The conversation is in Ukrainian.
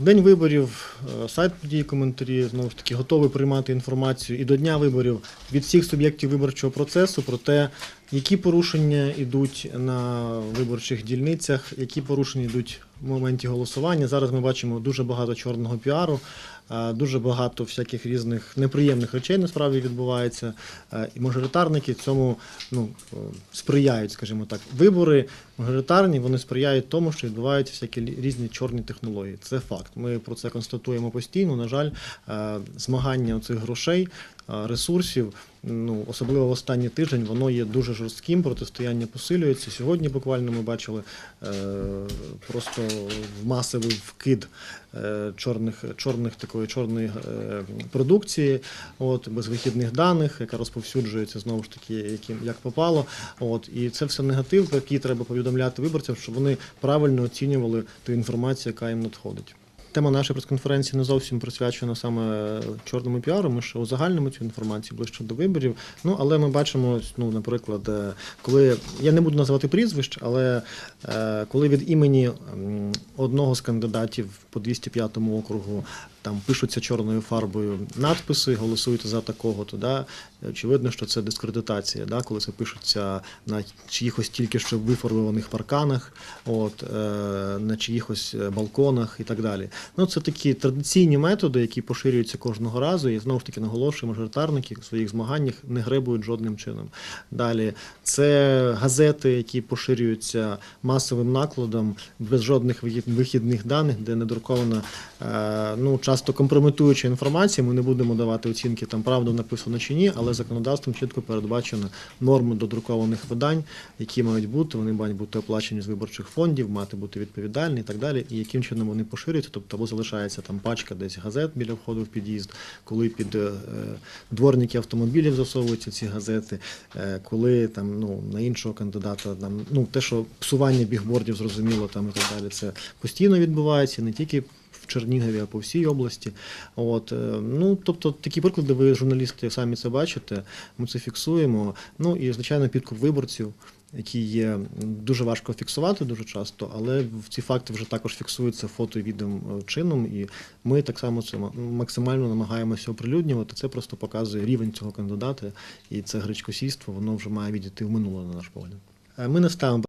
В день виборів е, сайт події коментарі знову ж таки готовий приймати інформацію і до дня виборів від всіх суб'єктів виборчого процесу про те, які порушення йдуть на виборчих дільницях, які порушення йдуть в моменті голосування. Зараз ми бачимо дуже багато чорного піару, е, дуже багато всяких різних неприємних речей насправді відбувається. Е, І мажоритарники цьому ну, е, сприяють, скажімо так. Вибори мажоритарні вони сприяють тому, що відбуваються всякі різні чорні технології. Це факт. Ми про це констатуємо постійно. На жаль, змагання цих грошей, ресурсів, ну особливо в останній тиждень, воно є дуже жорстким. Протистояння посилюється. Сьогодні буквально ми бачили е, просто масовий вкид е, чорних, чорних такої чорної е, продукції, от без вихідних даних, яка розповсюджується знову ж таки, яким як попало. От і це все негатив, який треба повідомляти виборцям, щоб вони правильно оцінювали ту інформацію, яка їм надходить. Тема нашої прес-конференції не зовсім присвячена саме чорному піару. Ми ще узагальнимо цю інформацію ближче до виборів. Ну але ми бачимо, ну, наприклад, е, коли я не буду називати прізвищ, але е, коли від імені одного з кандидатів по 205 округу там пишуться чорною фарбою надписи, голосуйте за такого, то да, очевидно, що це дискредитація, да, коли це пишеться на чиїхось тільки що вифарбованих парканах, от, е, на чиїхось е, балконах і так далі. Ну, це такі традиційні методи, які поширюються кожного разу, і знову ж таки наголошую, мажоритарники в своїх змаганнях не гребують жодним чином. Далі це газети, які поширюються масовим накладом без жодних вихідних даних, де не друкована е, ну, часто компрометуюча інформація. Ми не будемо давати оцінки, там правда написано чи ні, але законодавством чітко передбачено норми до друкованих видань, які мають бути. Вони мають бути оплачені з виборчих фондів, мати бути відповідальні і так далі. І яким чином вони поширюються, тобто або залишається там пачка десь газет біля входу в під'їзд, коли під е, дворники автомобілів засовуються ці газети, е, коли там ну на іншого кандидата там ну те, що псування бігбордів, зрозуміло, там і так далі, це постійно відбувається, не тільки. В Чернігові, а по всій області. От, е, ну, тобто такі приклади, ви журналісти самі це бачите, ми це фіксуємо. Ну і звичайно, підкуп виборців, які є дуже важко фіксувати дуже часто, але ці факти вже також фіксуються фото і відео е, чином, і ми так само це максимально намагаємося оприлюднювати. Це просто показує рівень цього кандидата, і це гречкосійство, воно вже має відійти в минуле, на наш погляд. Е, Ми не ставимо